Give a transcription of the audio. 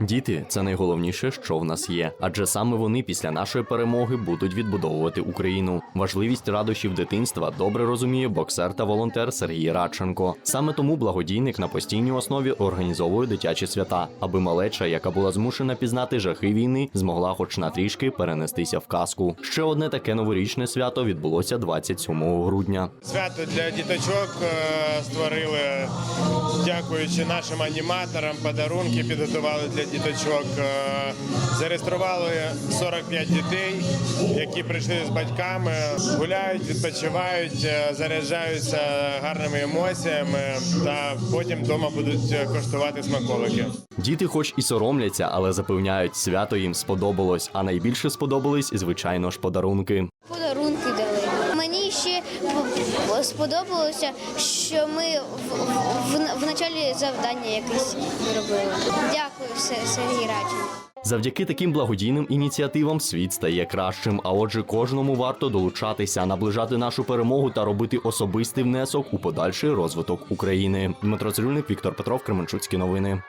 Діти це найголовніше, що в нас є, адже саме вони після нашої перемоги будуть відбудовувати Україну. Важливість радощів дитинства добре розуміє боксер та волонтер Сергій Радченко. Саме тому благодійник на постійній основі організовує дитячі свята, аби малеча, яка була змушена пізнати жахи війни, змогла, хоч на трішки, перенестися в казку. Ще одне таке новорічне свято відбулося 27 грудня. Свято для діточок е, створили, дякуючи нашим аніматорам, подарунки підготували для діточок. Е, Зареєстрували 45 дітей, які прийшли з батьками, гуляють, відпочивають, е, заряджаються гарними емоціями та потім вдома будуть коштувати смаколики. Діти, хоч і соромляться, але запевняють, свято їм сподобалось. А найбільше сподобались, звичайно ж, подарунки. Ще сподобалося, що ми в, в, в началі завдання якесь робили. Дякую, Се- Сергій Радченко. Завдяки таким благодійним ініціативам світ стає кращим. А отже, кожному варто долучатися, наближати нашу перемогу та робити особистий внесок у подальший розвиток України. Дмитро Цирюльник, Віктор Петров, Кременчуцькі новини.